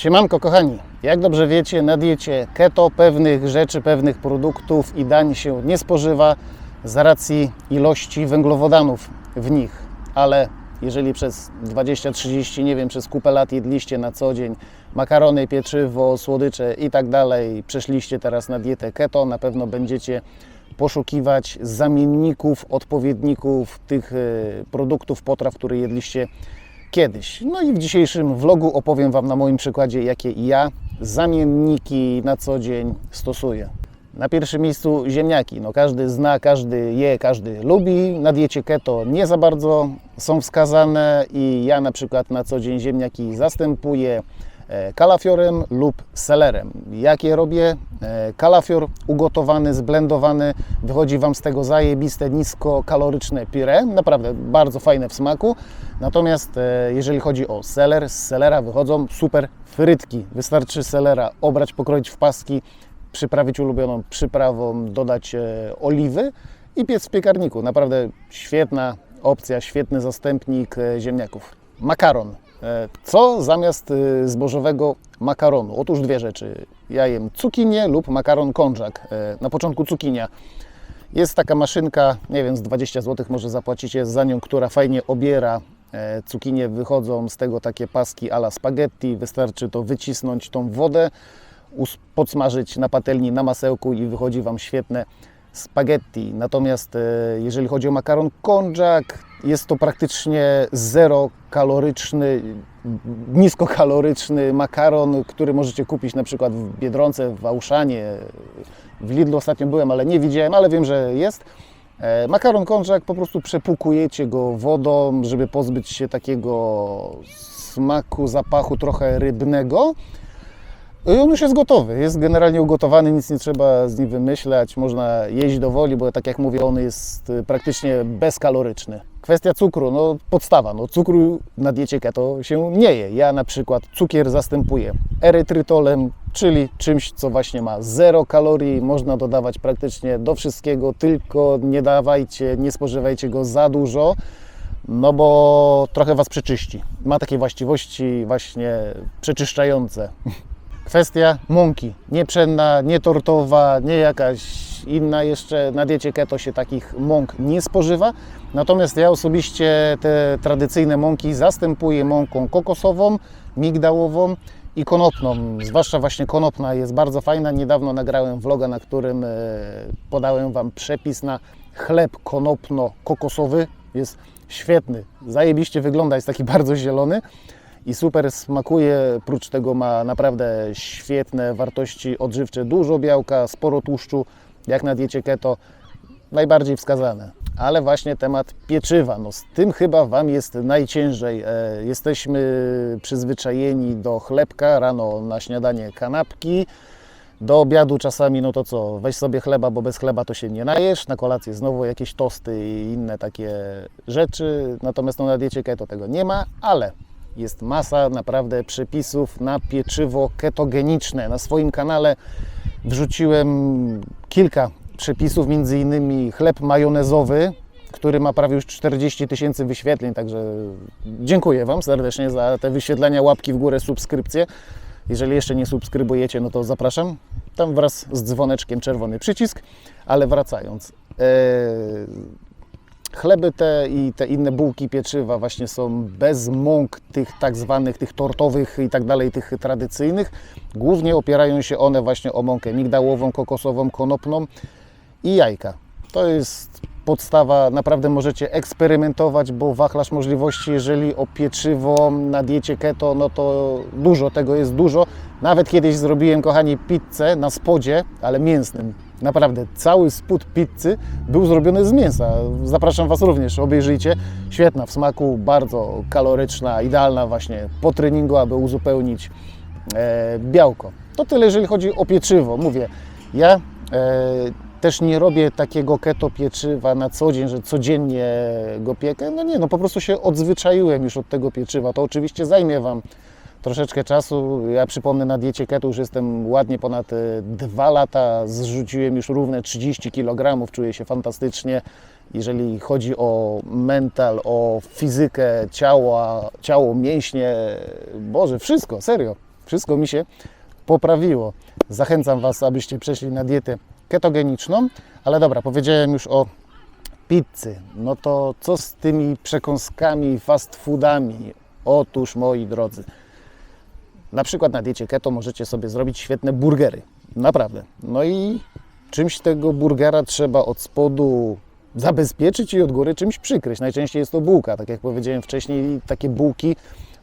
Siemanko kochani, jak dobrze wiecie, na diecie keto pewnych rzeczy, pewnych produktów i dań się nie spożywa z racji ilości węglowodanów w nich. Ale jeżeli przez 20-30, nie wiem, przez kupę lat jedliście na co dzień makarony, pieczywo, słodycze i tak dalej, przeszliście teraz na dietę keto, na pewno będziecie poszukiwać zamienników, odpowiedników tych e, produktów, potraw, które jedliście kiedyś. No i w dzisiejszym vlogu opowiem Wam na moim przykładzie, jakie ja zamienniki na co dzień stosuję. Na pierwszym miejscu ziemniaki. No każdy zna, każdy je, każdy lubi. Na diecie keto nie za bardzo są wskazane i ja na przykład na co dzień ziemniaki zastępuję kalafiorem lub selerem. Jak je robię? E, Kalafior ugotowany, zblendowany, wychodzi Wam z tego zajebiste, niskokaloryczne pire, naprawdę bardzo fajne w smaku. Natomiast e, jeżeli chodzi o seler, z selera wychodzą super frytki. Wystarczy selera obrać, pokroić w paski, przyprawić ulubioną przyprawą, dodać e, oliwy i piec w piekarniku. Naprawdę świetna opcja, świetny zastępnik e, ziemniaków. Makaron. E, Co zamiast e, zbożowego makaronu? Otóż dwie rzeczy. Ja jem cukinię lub makaron konżak. E, Na początku cukinia. Jest taka maszynka, nie wiem, z 20 zł może zapłacicie za nią, która fajnie obiera e, cukinie. Wychodzą z tego takie paski ala spaghetti. Wystarczy to wycisnąć tą wodę, podsmażyć na patelni, na masełku i wychodzi Wam świetne spaghetti. Natomiast jeżeli chodzi o makaron konżak, jest to praktycznie zero kaloryczny, niskokaloryczny makaron, który możecie kupić na przykład w Biedronce, w Auszanie. W Lidlu ostatnio byłem, ale nie widziałem, ale wiem, że jest. E, Makaron konżak po prostu przepłukujecie go wodą, żeby pozbyć się takiego smaku, zapachu trochę rybnego. I on już jest gotowy, jest generalnie ugotowany, nic nie trzeba z nim wymyślać, można jeść do woli, bo tak jak mówię, on jest y, praktycznie bezkaloryczny. Kwestia cukru, no podstawa, no cukru na diecie keto się nie je. Ja na przykład cukier zastępuję erytrytolem, czyli czymś, co właśnie ma zero kalorii, można dodawać praktycznie do wszystkiego, tylko nie dawajcie, nie spożywajcie go za dużo, no bo trochę Was przeczyści. Ma takie właściwości właśnie przeczyszczające. Kwestia mąki. Nie pszenna, nie tortowa, nie jakaś inna jeszcze. Na diecie keto się takich mąk nie spożywa. Natomiast ja osobiście te tradycyjne mąki zastępuję mąką kokosową, migdałową i konopną. Zwłaszcza właśnie konopna jest bardzo fajna. Niedawno nagrałem vloga, na którym e, podałem Wam przepis na chleb konopno-kokosowy. Jest świetny, zajebiście wygląda, jest taki bardzo zielony i super smakuje. Prócz tego ma naprawdę świetne wartości odżywcze, dużo białka, sporo tłuszczu, jak na diecie keto, najbardziej wskazane. Ale właśnie temat pieczywa, no z tym chyba Wam jest najciężej. E, Jesteśmy przyzwyczajeni do chlebka, rano na śniadanie kanapki, do obiadu czasami, no to co, weź sobie chleba, bo bez chleba to się nie najesz, na kolację znowu jakieś tosty i inne takie rzeczy, natomiast no, na diecie keto tego nie ma, ale jest masa naprawdę przepisów na pieczywo ketogeniczne. Na swoim kanale wrzuciłem kilka przepisów, między innymi chleb majonezowy, który ma prawie już 40 tysięcy wyświetleń, także dziękuję Wam serdecznie za te wyświetlenia, łapki w górę, subskrypcje. Jeżeli jeszcze nie subskrybujecie, no to zapraszam. Tam wraz z dzwoneczkiem czerwony przycisk, ale wracając. Eee, Chleby te i te inne bułki, pieczywa właśnie są bez mąk tych tak zwanych, tych tortowych i tak dalej, tych tradycyjnych. Głównie opierają się one właśnie o mąkę migdałową, kokosową, konopną i jajka. To jest podstawa, naprawdę możecie eksperymentować, bo wachlarz możliwości, jeżeli o pieczywo na diecie keto, no to dużo, tego jest dużo. Nawet kiedyś zrobiłem, kochani, pizzę na spodzie, ale mięsnym. Naprawdę, cały spód pizzy był zrobiony z mięsa. Zapraszam Was również, obejrzyjcie. Świetna w smaku, bardzo kaloryczna, idealna właśnie po treningu, aby uzupełnić e, białko. To tyle, jeżeli chodzi o pieczywo. Mówię, ja e, też nie robię takiego keto pieczywa na co dzień, że codziennie go piekę. No nie, no po prostu się odzwyczaiłem już od tego pieczywa. To oczywiście zajmie Wam troszeczkę czasu. Ja przypomnę, na diecie keto już jestem ładnie ponad e, dwa lata. Zrzuciłem już równe 30 kg. Czuję się fantastycznie. Jeżeli chodzi o mental, o fizykę ciała, ciało, mięśnie, Boże, wszystko, serio. wszystko mi się poprawiło. Zachęcam Was, abyście przeszli na dietę ketogeniczną, ale dobra, powiedziałem już o pizzy. No to co z tymi przekąskami, fast foodami? Otóż, moi drodzy, na przykład na diecie keto możecie sobie zrobić świetne burgery. Naprawdę. No i czymś tego burgera trzeba od spodu zabezpieczyć i od góry czymś przykryć. Najczęściej jest to bułka. Tak jak powiedziałem wcześniej, takie bułki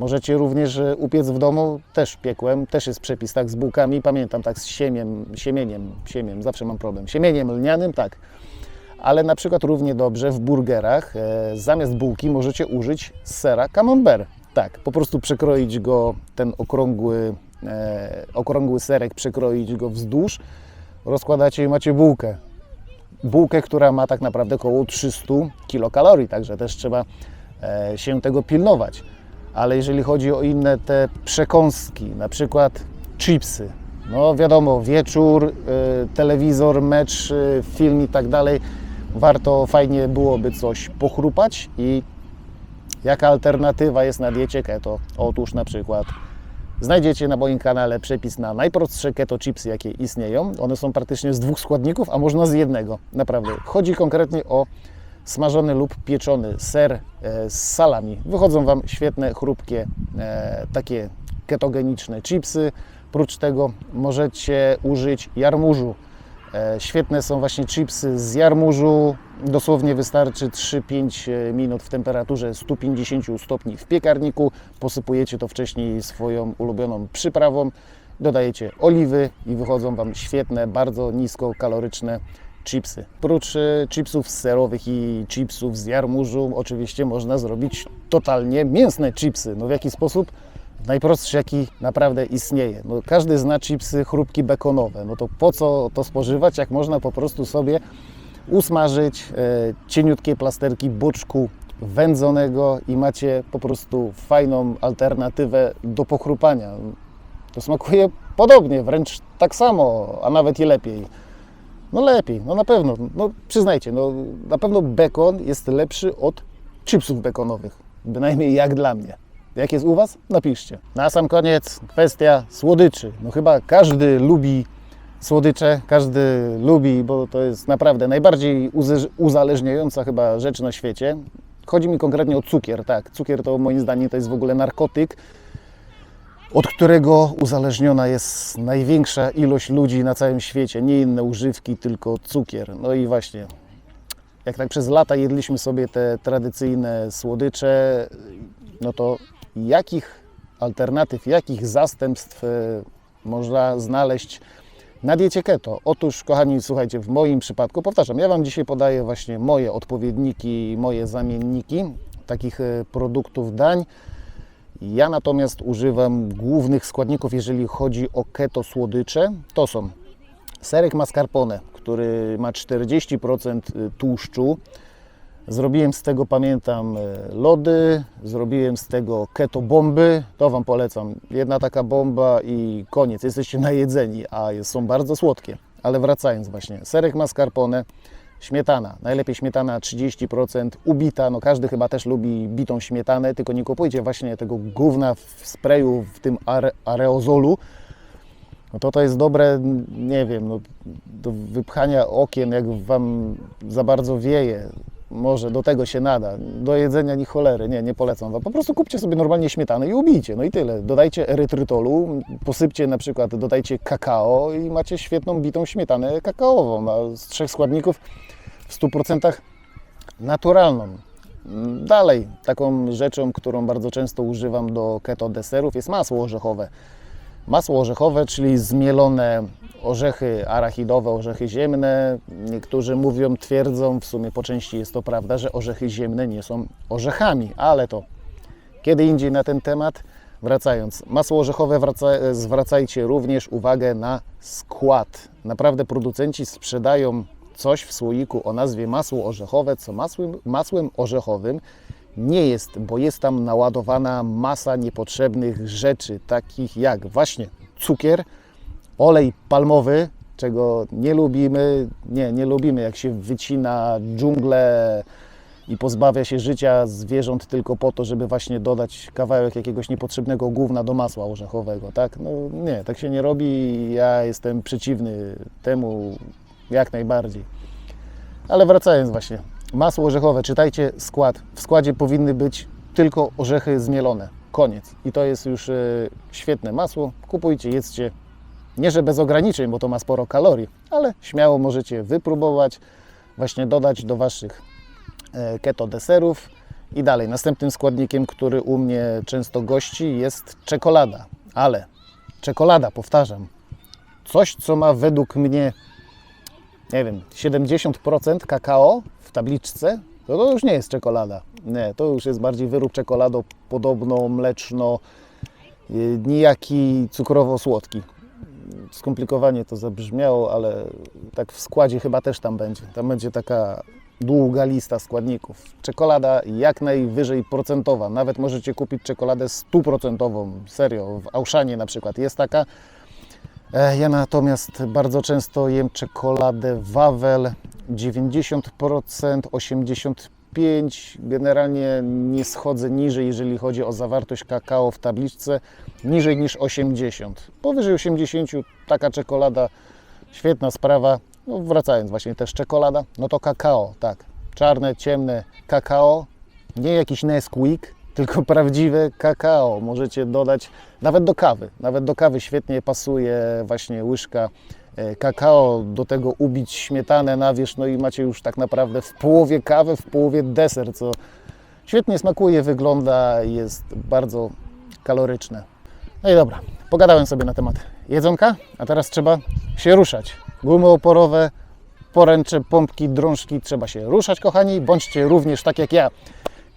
możecie również e, upiec w domu. Też piekłem, też jest przepis tak z bułkami. Pamiętam tak z siemiem, siemieniem, siemiem, zawsze mam problem. Siemieniem lnianym, tak. Ale na przykład równie dobrze w burgerach e, zamiast bułki możecie użyć sera camembert. Tak, po prostu przekroić go, ten okrągły, e, okrągły serek, przekroić go wzdłuż, rozkładacie i macie bułkę. Bułkę, która ma tak naprawdę około 300 kilokalorii, także też trzeba e, się tego pilnować. Ale jeżeli chodzi o inne te przekąski, na przykład chipsy, no wiadomo, wieczór, e, telewizor, mecz, e, film i tak dalej, warto, fajnie byłoby coś pochrupać i Jaka alternatywa jest na diecie keto? Otóż na przykład znajdziecie na moim kanale przepis na najprostsze keto chipsy, jakie istnieją. One są praktycznie z dwóch składników, a można z jednego. Naprawdę. Chodzi konkretnie o smażony lub pieczony ser e, z salami. Wychodzą Wam świetne, chrupkie, e, takie ketogeniczne chipsy. Prócz tego możecie użyć jarmużu. E, Świetne są właśnie chipsy z jarmużu. Dosłownie wystarczy 3-5 minut w temperaturze 150 stopni w piekarniku. Posypujecie to wcześniej swoją ulubioną przyprawą. Dodajecie oliwy i wychodzą Wam świetne, bardzo niskokaloryczne chipsy. Prócz e, chipsów serowych i chipsów z jarmużu, oczywiście można zrobić totalnie mięsne chipsy. No w jaki sposób? najprostszy, jaki naprawdę istnieje. No, każdy zna chipsy chrupki bekonowe. No to po co to spożywać, jak można po prostu sobie usmażyć e, cieniutkie plasterki boczku wędzonego i macie po prostu fajną alternatywę do pochrupania. To smakuje podobnie, wręcz tak samo, a nawet i lepiej. No lepiej, no na pewno. No przyznajcie, no na pewno bekon jest lepszy od chipsów bekonowych. Bynajmniej jak dla mnie. Jak jest u Was? Napiszcie. Na sam koniec kwestia słodyczy. No chyba każdy lubi słodycze, każdy lubi, bo to jest naprawdę najbardziej uzależniająca chyba rzecz na świecie. Chodzi mi konkretnie o cukier, tak. Cukier to moim zdaniem to jest w ogóle narkotyk, od którego uzależniona jest największa ilość ludzi na całym świecie. Nie inne używki, tylko cukier. No i właśnie, jak tak przez lata jedliśmy sobie te tradycyjne słodycze, no to jakich alternatyw, jakich zastępstw e, można znaleźć na diecie keto? Otóż, kochani, słuchajcie, w moim przypadku, powtarzam, ja Wam dzisiaj podaję właśnie moje odpowiedniki, moje zamienniki takich e, produktów dań. Ja natomiast używam głównych składników, jeżeli chodzi o keto słodycze. To są serek mascarpone, który ma 40% tłuszczu. Zrobiłem z tego, pamiętam, e, lody, zrobiłem z tego keto bomby. To Wam polecam. Jedna taka bomba i koniec. Jesteście najedzeni, a są bardzo słodkie. Ale wracając właśnie, serek mascarpone, śmietana. Najlepiej śmietana 30%, ubita. No każdy chyba też lubi bitą śmietanę, tylko nie kupujcie właśnie tego gówna w sprayu, w tym are, aerozolu, no to to jest dobre, nie wiem, no, do wypchania okien, jak Wam za bardzo wieje. Może do tego się nada. Do jedzenia ni cholery, nie, nie polecam Wam. Po prostu kupcie sobie normalnie śmietanę i ubijcie, no i tyle. Dodajcie erytrytolu, posypcie na przykład, dodajcie kakao i macie świetną bitą śmietanę kakaową, a z trzech składników w 100% naturalną. Dalej, taką rzeczą, którą bardzo często używam do keto deserów jest masło orzechowe. Masło orzechowe, czyli zmielone orzechy arachidowe, orzechy ziemne. Niektórzy mówią, twierdzą, w sumie po części jest to prawda, że orzechy ziemne nie są orzechami, ale to kiedy indziej na ten temat. Wracając, masło orzechowe, wraca, zwracajcie również uwagę na skład. Naprawdę producenci sprzedają coś w słoiku o nazwie masło orzechowe, co masłem, masłem orzechowym nie jest, bo jest tam naładowana masa niepotrzebnych rzeczy, takich jak właśnie cukier, olej palmowy, czego nie lubimy. Nie, nie lubimy, jak się wycina dżunglę i pozbawia się życia zwierząt tylko po to, żeby właśnie dodać kawałek jakiegoś niepotrzebnego gówna do masła orzechowego, tak? No nie, tak się nie robi ja jestem przeciwny temu jak najbardziej. Ale wracając właśnie, masło orzechowe, czytajcie skład. W składzie powinny być tylko orzechy zmielone. Koniec. I to jest już e, świetne masło. Kupujcie, jedzcie. Nie, że bez ograniczeń, bo to ma sporo kalorii, ale śmiało możecie wypróbować, właśnie dodać do Waszych e, keto deserów. I dalej, następnym składnikiem, który u mnie często gości, jest czekolada. Ale czekolada, powtarzam, coś, co ma według mnie, nie wiem, 70% kakao w tabliczce, to, to już nie jest czekolada. Nie, to już jest bardziej wyrób czekolado podobno, mleczno, yy, nijaki cukrowo-słodki. Skomplikowanie to zabrzmiało, ale tak w składzie chyba też tam będzie. Tam będzie taka długa lista składników. Czekolada jak najwyżej procentowa. Nawet możecie kupić czekoladę stuprocentową. Serio, w Auszanie na przykład jest taka. E, Ja natomiast bardzo często jem czekoladę Wawel 90%, 85%. Generalnie nie schodzę niżej, jeżeli chodzi o zawartość kakao w tabliczce, niżej niż 80%. Powyżej 80% taka czekolada, świetna sprawa. No, wracając właśnie też czekolada, no to kakao, tak. Czarne, ciemne kakao, nie jakiś Nesquik, tylko prawdziwe kakao. Możecie dodać nawet do kawy. Nawet do kawy świetnie pasuje właśnie łyżka e, kakao, do tego ubić śmietanę na wierzch, no i macie już tak naprawdę w połowie kawę, w połowie deser, co świetnie smakuje, wygląda jest bardzo kaloryczne. No i dobra, pogadałem sobie na temat jedzonka, a teraz trzeba się ruszać. Gumy oporowe, poręcze, pompki, drążki, trzeba się ruszać, kochani. Bądźcie również tak jak ja,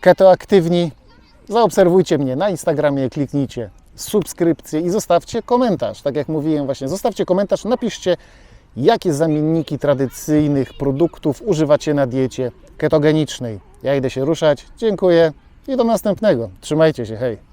ketoaktywni. Zaobserwujcie mnie na Instagramie, kliknijcie subskrypcję i zostawcie komentarz. Tak jak mówiłem właśnie, zostawcie komentarz, napiszcie jakie zamienniki tradycyjnych produktów używacie na diecie ketogenicznej. Ja idę się ruszać. Dziękuję i do następnego. Trzymajcie się, hej.